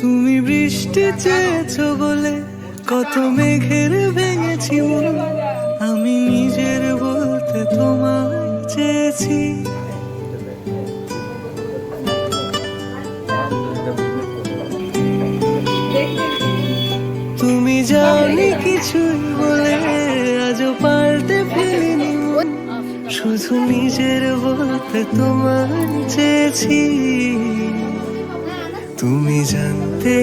তুমি বৃষ্টি চেয়েছো বলে কত মেঘের ভেঙেছি মন। আমি নিজের বলতে তোমার চেয়েছি। তুমি জানি কিছুই বলে আজও পাল্টে ফেলিনি শুধু নিজের বলতে তোমার চেয়েছি। তুমি জানতে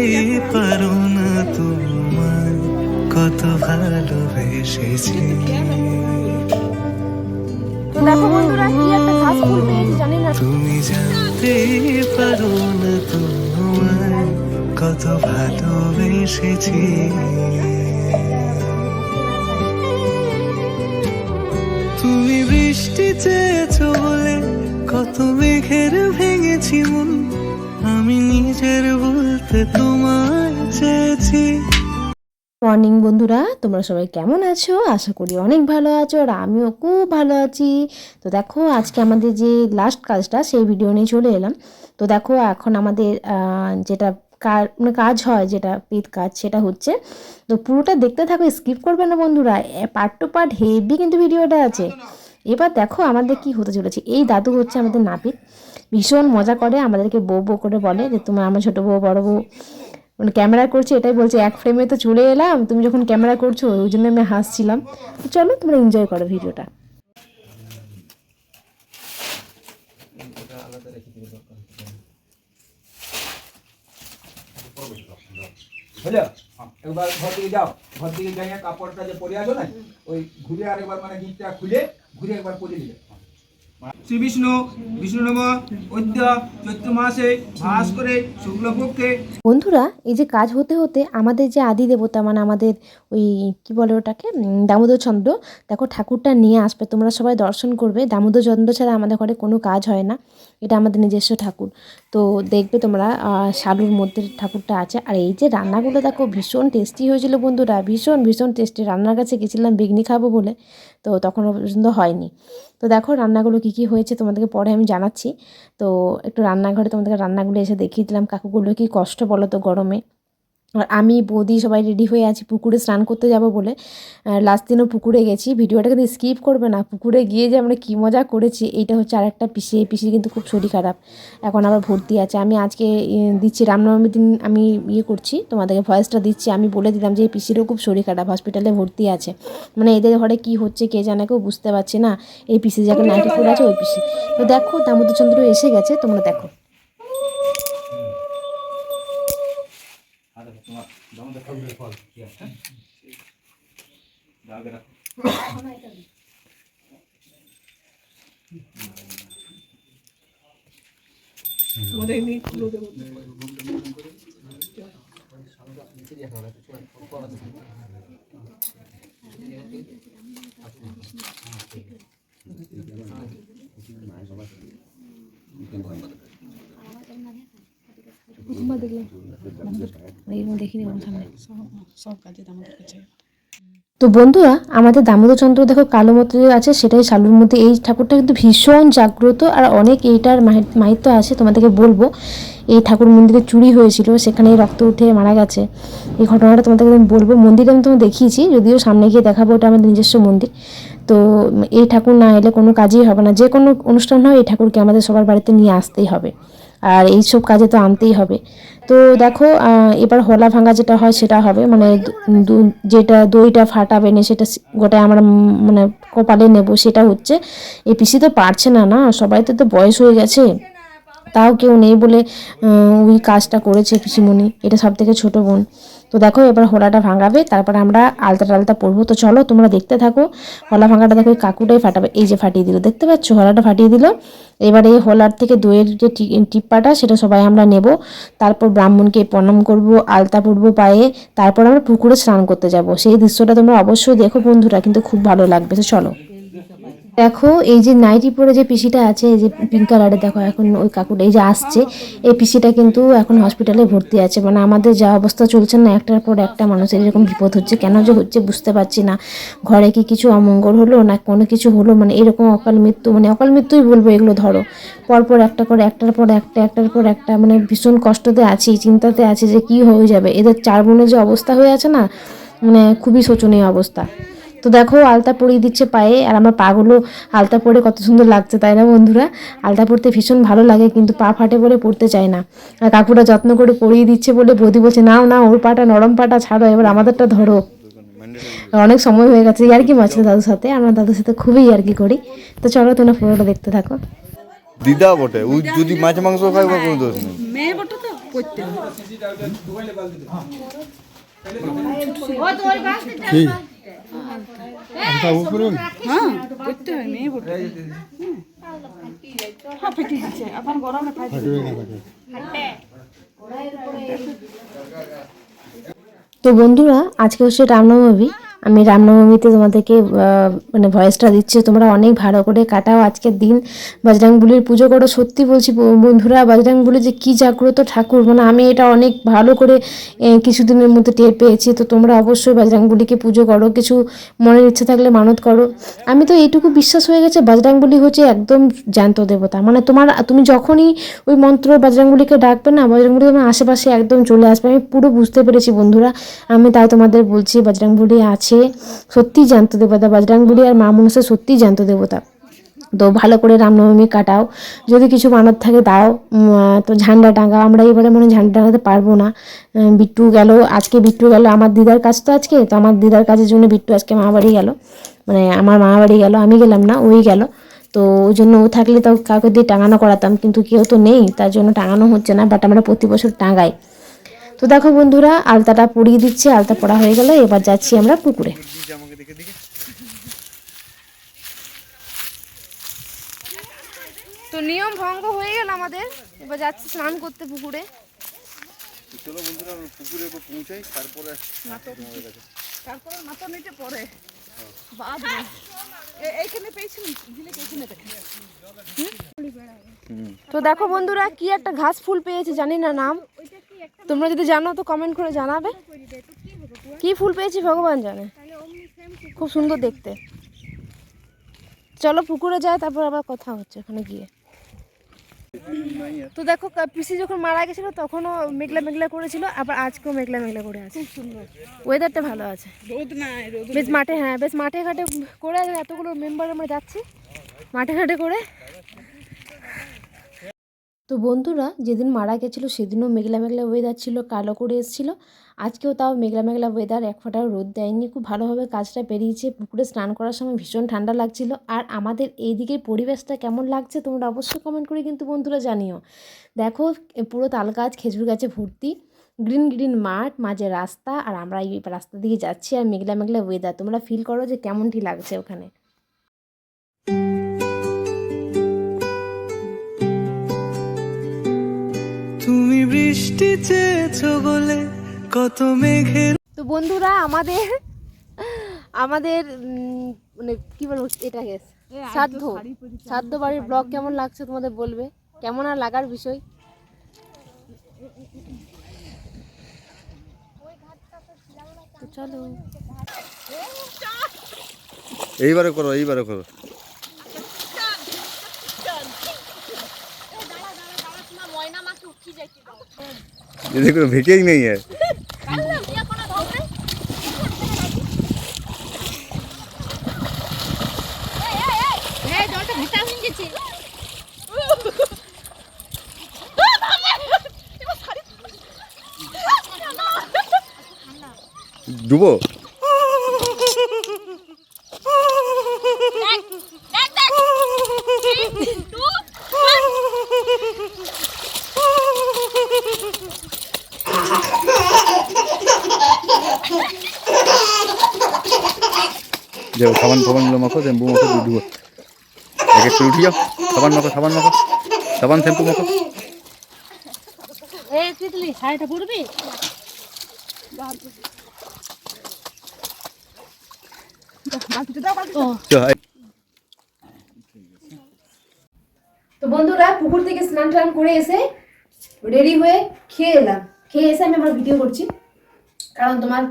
পারো না তোমার কত ভালোবেসেছি। তুমি জানতে পারো না তোমার কত ভালোবেসেছি। তুমি বৃষ্টি চেয়েছো বলে কত মেঘের ভেঙেছি মন আমি নিজের বলতে তোমায় চেয়েছি। মর্নিং বন্ধুরা। তোমরা সবাই কেমন আছো? আশা করি অনেক ভালো আছো আর আমিও খুব ভালো আছি। তো দেখো, আজকে আমাদের যে লাস্ট কাজটা, সেই ভিডিও নিয়ে চলে এলাম। তো দেখো, এখন আমাদের যেটা কার মানে কাজ হয়, যেটা পেট কাজ, সেটা হচ্ছে, তো পুরোটা দেখতে থাকো স্কিপ করবে না বন্ধুরা। পার্ট টু পার্ট হেভি কিন্তু ভিডিওটা আছে। এবার দেখো, আমাদের কি হতে চলেছে। এই দাদু হচ্ছে আমাদের নাপিত। ভীষণ মজা করে, আমাদেরকে বউ বউ করে বলে যে, তোমার আমার ছোটো বউ, বড় বউ। মানে ক্যামেরা করছে, এটাই বলছে, এক ফ্রেমে তো চলে এলাম, তুমি যখন ক্যামেরা করছ, ওই জন্য আমি হাসছিলাম। তো চলো, তোমরা এনজয় করো ভিডিওটা। একবার ঘর দিকে যাও, ঘর দিকে যাই কাপড়টা যে পরে আছো না, ওই ঘুরে আর একবার মানে গিটটা খুলে, ঘুরে একবার পরে দিলে শ্রী বিষ্ণু নম চৈত্র মাসে ভাস করে শুক্লপক্ষে। বন্ধুরা, এই যে কাজ হতে হতে আমাদের যে আদি দেবতা মানে আমাদের ওই কি বলে ওটাকে দামোদর চন্দ্র দেখো ঠাকুরটা নিয়ে আসবে, তোমরা সবাই দর্শন করবে। দামোদর চন্দ্র ছাড়া আমাদের ঘরে কোনো কাজ হয় না, এটা আমাদের নিজস্ব ঠাকুর। তো দেখবে তোমরা শালুর মধ্যে ঠাকুরটা আছে। আর এই যে রান্নাগুলো দেখো, ভীষণ টেস্টি হয়েছিল বন্ধুরা, ভীষণ ভীষণ টেস্টি রান্নার কাছে গেছিলাম বেগনি খাব বলে, তো তখন পর্যন্ত হয়নি। তো দেখো রান্নাগুলো কী কী হয়েছে তোমাদেরকে পরে আমি জানাচ্ছি। তো একটু রান্নাঘরে তোমাদেরকে রান্নাগুলো এসে দেখিয়ে দিলাম। কাকুগুলো কি কষ্ট বলো তো গরমে? আমি বৌদি সবাই রেডি হয়ে আছি পুকুরে স্নান করতে যাব বলে। লাস্ট দিনও পুকুরে গেছি। ভিডিওটা কিন্তু স্কিপ করবে না। পুকুরে গিয়ে যে আমরা কী মজা করেছি এইটা হচ্ছে আরেকটা পিসি। এই পিসির কিন্তু খুব শরীর খারাপ। এখন আবার ভর্তি আছে। আমি আজকে দিচ্ছি রামনবমীর দিন আমি ইয়ে করছি। তোমাদেরকে ভয়েসটা দিচ্ছি। আমি বলে দিলাম যে এই পিসিরও খুব শরীর খারাপ। হসপিটালে ভর্তি আছে। মানে এদের ঘরে কি হচ্ছে কে জানে কেউ বুঝতে পারছি না। এই পিসি যাকে নাইটি পরে আছে ওই পিসি। তো দেখো দামোদরচন্দ্র এসে গেছে। তোমরা দেখো। हमने कॉल किया था दागरा আমাদের এমনি খুলে দেবো Thank you. দেখিনি সামনে সব কাজে আমাদের কাছে তো বন্ধুরা, আমাদের দামোদর চন্দ্র দেখো, কালো মতো যে আছে, সেটাই শালুর মধ্যে। এই ঠাকুরটা কিন্তু ভীষণ জাগ্রত, আর অনেক এইটার মাহি- মাহিত্য আছে, তোমাদেরকে বলব। এই ঠাকুর মন্দিরে চুরি হয়েছিল, সেখানে রক্ত উঠে মারা গেছে। এই ঘটনাটা তোমাদেরকে আমি বলব। মন্দিরে আমি তোমাকে দেখিয়েছি, যদিও সামনে গিয়ে দেখাবো, ওটা আমাদের নিজস্ব মন্দির। তো এই ঠাকুর না এলে কোনো কাজই হবে না। যে কোনো অনুষ্ঠান হয়, এই ঠাকুরকে আমাদের সবার বাড়িতে নিয়ে আসতেই হবে। আর এই সব কাজে তো আনতেই হবে। তো দেখো এবার হলা ভাঙা যেটা হয় সেটা হবে মানে যেটা দইটা ফাটাবে না, সেটা গোটা আমরা মানে কপালে নেব, সেটা হচ্ছে, এ পিসি তো পারছে না না? সবাই তো তো বয়স হয়ে গেছে। তাও কেউ নেই বলে ওই কাজটা করেছে পিসিমণি, এটা সব থেকে ছোটো বোন। তো দেখো, এবার হোলাটা ভাঙাবে, তারপর আমরা আলতা টালতা পরবো। তো চলো, তোমরা দেখতে থাকো। হোলা ভাঙাটা দেখো কাকুটাই ফাটাবে। এই যে ফাটিয়ে দিল, দেখতে পাচ্ছ? হোলাটা ফাটিয়ে দিল। এবার এই হোলার থেকে দইয়ের যে টিপ্পাটা, সেটা সবাই আমরা নেব। তারপর ব্রাহ্মণকে প্রণাম করব, আলতা পরবো পায়ে। তারপর আমরা পুকুরে স্নান করতে যাব। সেই দৃশ্যটা তোমরা অবশ্যই দেখো বন্ধুরা, কিন্তু খুব ভালো লাগবে। তো চলো। দেখো, এই যে নাইটি পরে যে পিসিটা আছে, এই যে পিঙ্ক কালারে দেখো, এখন ওই কাকুটা এই যে আসছে, এই পিসিটা কিন্তু এখন হসপিটালে ভর্তি আছে। মানে আমাদের যা অবস্থা চলছে না, একটার পর একটা মানুষের এরকম বিপদ হচ্ছে। কেন যে হচ্ছে বুঝতে পারছি না। ঘরে কি কিছু অমঙ্গল হলো, না কোনো কিছু হলো? মানে এরকম অকাল মৃত্যু মানে অকাল মৃত্যুই বলব এগুলো, ধরো। পরপর একটা করে, একটার পর একটা, একটার পর একটা মানে ভীষণ কষ্টতে আছি, চিন্তাতে আছি যে কি হয়ে যাবে। এদের চার বোনের যে অবস্থা হয়ে আছে না মানে খুবই শোচনীয় অবস্থা। তো দেখো আলতা পরিয়ে দিচ্ছে পায়ে আর আমার পাগুলো আলতা পরে কত সুন্দর লাগছে তাই না বন্ধুরা? আলতা পরতে ভীষণ ভালো লাগে কিন্তু পা ফাটে বলে পড়তে চায় না। আর কাকুরা যত্ন করে পরিয়ে দিচ্ছে বলে বৌদি বলছে নাও না ওর পাটা নরম পাটা ছাড়ো এবার আমাদেরটা ধরো। অনেক সময় হয়ে গেছে ইয়ার্কি মারছিল দাদুর সাথে আমরা দাদুর সাথে খুবই ইয়ার্কি করি। তো চলো তোমরা পুরোটা দেখতে থাকো। দিদা বটে ও যদি মাছ মাংস খায় ওর কোনো দোষ নেই। মেয়ে বটে তো করতে হবে হ্যাঁ পড়তে হয় মেয়ে পড়তে। হ্যাঁ। ফেটে দিচ্ছে এখন গরমে ফাটে তো বন্ধুরা আজকে হচ্ছে রামনবমী। আমি রামনবমীতে তোমাদেরকে মানে ভয়েসটা দিচ্ছি। তোমরা অনেক ভালো করে কাটাও আজকের দিন। বজরাংবলির পুজো করো। সত্যি বলছি বন্ধুরা বজরাংবলি যে কী জাগ্রত ঠাকুর। মানে আমি এটা অনেক ভালো করে কিছুদিনের মধ্যে টের পেয়েছি। তো তোমরা অবশ্যই বজরাংবলিকে পুজো করো। কিছু মনের ইচ্ছে থাকলে মানত করো। আমি তো এইটুকু বিশ্বাস হয়ে গেছে বজরাংবলি হচ্ছে একদম জ্যান্ত দেবতা। মানে তোমার, তুমি যখনই ওই মন্ত্র বজরাংবলিকে ডাকবে না বজরাংবলি তোমার আশেপাশে একদম চলে আসবে। আমি পুরো বুঝতে পেরেছি বন্ধুরা। আমি তাই তোমাদের বলছি বজরাংবলি আছে সত্যিই জ্যান্ত দেবতা বজরাংবলি আর মা মনসা সত্যিই জ্যান্ত দেবতা। তো ভালো করে রামনবমী কাটাও। যদি কিছু মানত থাকে দাও। তো ঝান্ডা টাঙ্গাও আমরা এবারে মনে ঝান্ডা টাঙাতে পারব না। বিট্টু গেল। আজকে বিট্টু গেল। আমার দিদার কাজ তো আজকে। তো আমার দিদার কাজের জন্য বিট্টু আজকে মা বাড়ি গেল। মানে আমার মা বাড়ি গেল। আমি গেলাম না। ওই গেল। তো ওই জন্য ও থাকলে তাও কাউকে দিয়ে টাঙানো করাতাম। কিন্তু কেউ তো নেই। তার জন্য টাঙানো হচ্ছে না। বাট আমরা প্রতি বছর টাঙাই। তো দেখো বন্ধুরা আলতাটা পরিয়ে দিচ্ছে আলতা পড়া হয়ে গেলে এবার যাচ্ছি আমরা পুকুরে। তো নিয়ম ভঙ্গ হয়ে গেল আমাদের এবার যাচ্ছি স্নান করতে পুকুরে। চলো বন্ধুরা পুকুরে পৌঁছাই তারপরে তারপরে মাথা নিচে পরে তো দেখো বন্ধুরা, কি একটা ঘাস ফুল পেয়েছে, জানি না নাম। তোমরা যদি জানো তো কমেন্ট করে জানাবে। কি ফুল পেয়েছি ভগবান জানে। খুব সুন্দর দেখতে। চলো পুকুরে যায় তারপর আবার কথা হচ্ছে ওখানে গিয়ে। তো দেখো পিসি যখন মারা গেছিল তখনও মেঘলা মেঘলা করেছিল আবার আজকেও মেঘলা মেঘলা করে আছে। সুন্দর। ওয়েদারটা ভালো আছে। রোদ নাই রোদ বেশ মাঠে হ্যাঁ বেশ মাঠে ঘাটে করে এতগুলো মেম্বার আমরা যাচ্ছি মাঠে ঘাটে করে। তো বন্ধুরা যেদিন মারা গেছিল সেদিনও মেঘলা মেঘলা ওয়েদার ছিল কালো করে এসেছিল। আজকেও তাও মেঘলা মেঘলা ওয়েদার এক ফোঁটাও রোদ দেয়নি। খুব ভালোভাবে কাজটা পেরিয়েছে। পুকুরে স্নান করার সময় ভীষণ ঠান্ডা লাগছিল। আর আমাদের এই দিকের পরিবেশটা কেমন লাগছে তোমরা অবশ্যই কমেন্ট করে কিন্তু বন্ধুরা জানিও। দেখো পুরো তাল গাছ খেজুর গাছে ভর্তি। গ্রিন গ্রিন মাঠ, মাঝে রাস্তা, আর আমরা এই রাস্তা দিয়ে যাচ্ছি আর মেঘলা মেঘলা ওয়েদার তোমরা ফিল করো যে কেমনটি লাগছে ওখানে। তুমি বৃষ্টি চেয়েছো বলে কত মেঘের তো বন্ধুরা আমাদের আমাদের উম, মানে কি বলবো এটাকে সাধ্য সাধ্য বাড়ির ব্লগ কেমন লাগছে তোমাদের বলবে কেমন আর লাগার বিষয় তো চলো এইবারে করো এইবারে করো ये देखो भेटे ही नहीं है ডুবো? যাও সাবান মাখো শ্যাম্পু মাখো দুধ এক একটু উঠি যাও সাবান মাখো সাবান মাখো সাবান শ্যাম্পু মাখো। এই তিতলি শাড়িটা পরবি? এই- বন্ধুরা পুকুর থেকে স্নান টান করে এসে রেডি হয়ে খেয়ে এলাম। খেয়ে এসে আমি আমার ভিডিও করছি। কারণ তোমার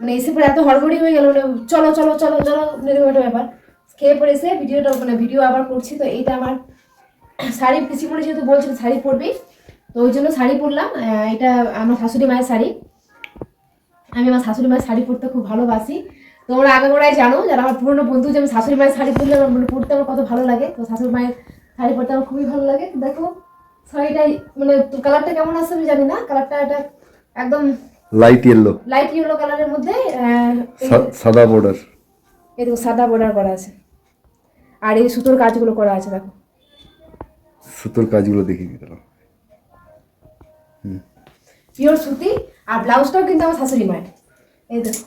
মানে এসে পরে এত হড়বড়ি হয়ে গেল মানে চলো চলো চলো চলো এরকম একটা ব্যাপার। খেয়ে পরে এসে ভিডিওটা মানে ভিডিও আবার করছি, তো এইটা আমার শাড়ি পিসিমণি যেহেতু বলছিল শাড়ি পরবি তো ওই জন্য শাড়ি পরলাম। এটা আমার শাশুড়ি মায়ের শাড়ি। আমি আমার শাশুড়ি মায়ের শাড়ি পরতে খুব ভালোবাসি। তোমরা আগে গোড়ায় জানো, যারা আমার পুরনো বন্ধু যে আমি শাশুড়ি মায়ের শাড়ি পরলে আমার মানে পরতে আমার কত ভালো লাগে। তো শাশুড়ি মায়ের শাড়ি পরতে আমার খুবই ভালো লাগে। দেখো, শাড়িটাই মানে কালারটা কেমন আসছে আমি জানি না। কালারটা এটা একদম লাইট ইয়েলো লাইট ইয়েলো কালারের মধ্যে সাদা বর্ডার এই দেখো সাদা বর্ডার করা আছে। আর এই সুতোর কাজগুলো করা আছে দেখো। সুতোর কাজগুলো দেখিয়ে দিলাম পিওর সুতি আর ব্লাউজটাও কিন্তু আমার শাশুড়ি মায়ের। এই দেখো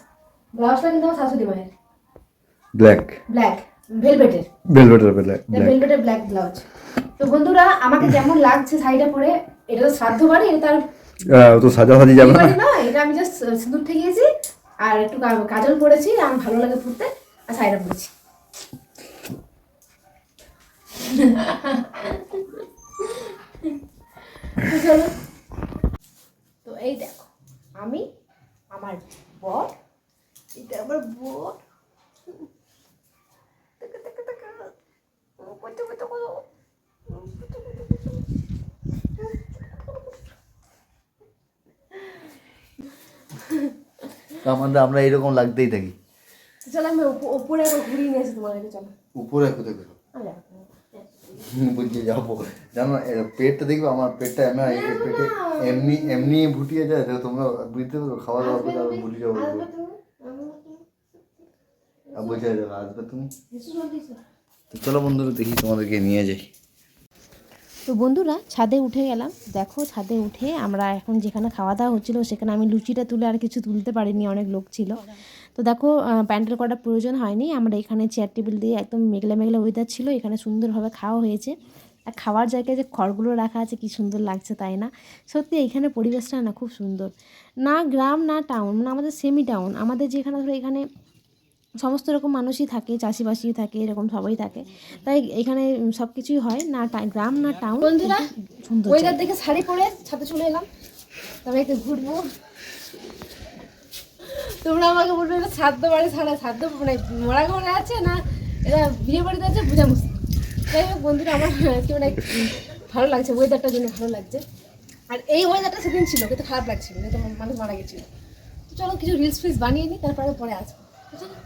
ব্লাউজটা কিন্তু আমার শাশুড়ি মায়ের। ব্ল্যাক ব্ল্যাক ভেলভেটের ভেলভেটের ব্ল্যাক ব্ল্যাক ভেলভেটের ব্ল্যাক ব্লাউজ তো বন্ধুরা আমাকে যেমন লাগছে শাড়িটা পরে এটা তো শ্রাদ্ধ বাড়ি এটা তার তো সাজাসাজি যাবে না? এটা আমি জাস্ট সিঁদুর ঠেকিয়েছি আর একটু কাজল পরেছি আমার ভালো লাগে পরতে আর শাড়িটা পরেছি তো এই দেখো আমি আমার বর এটা আমার বর। কত, কত, কত। আমাদের আমরা এরকম লাগতেই থাকি। চলো আমি ওপরে একবার ঘুরিয়ে নিয়ে আসি তোমাদেরকে চলো। উপরে কোথায় গেলো আমি যাব। জানো পেটটা দেখবে আমার পেটটা এমন পেটে এমনি এমনি ভুটিয়ে যায় তো তোমরা বুঝতে পারো খাওয়া দাওয়া করে আমি ভুলে যাব। আর বলছে আসবে তুমি। চলো বন্ধুরা দেখি তোমাদেরকে নিয়ে যাই। তো বন্ধুরা, ছাদে উঠে গেলাম। দেখো, ছাদে উঠে আমরা এখন যেখানে খাওয়া দাওয়া হচ্ছিল, সেখানে আমি লুচিটা তুলে আর কিছু তুলতে পারিনি, অনেক লোক ছিল। তো দেখো প্যান্ডেল করার প্রয়োজন হয়নি। আমরা এখানে চেয়ার টেবিল দিয়ে একদম মেঘলা মেঘলা ওয়েদার ছিল, এখানে সুন্দরভাবে খাওয়া হয়েছে। আর খাওয়ার জায়গায় যে খড়গুলো রাখা আছে, কি সুন্দর লাগছে তাই না? সত্যি এখানে পরিবেশটা না খুব সুন্দর। না গ্রাম, না টাউন মানে আমাদের সেমি টাউন আমাদের যেখানে ধরো এখানে সমস্ত রকম মানুষই থাকে চাষিবাসি থাকে এরকম সবাই থাকে। তাই এখানে সব কিছুই হয় না গ্রাম না টাউন বন্ধুরা সুন্দর ওয়েদার দেখে শাড়ি পরে ছাদে চলে এলাম। তবে একটু ঘুরবো। তোমরা আমাকে বলবে এটা শ্রাদ্ধ বাড়ি ছাড়া শ্রাদ্ধ মানে মরা ঘরে আছে না এটা বিয়ে বাড়িতে আছে? বোঝা মুশকিল। যাই হোক বন্ধুরা আমার আজকে মানে ভালো লাগছে ওয়েদারটার জন্য ভালো লাগছে। আর এই ওয়েদারটা সেদিন ছিল কিন্তু খারাপ লাগছিল যেহেতু মানুষ মারা গেছিল। তো চলো কিছু রিলস ফিলস বানিয়ে নিই তারপরে পরে আসব। বুঝলে?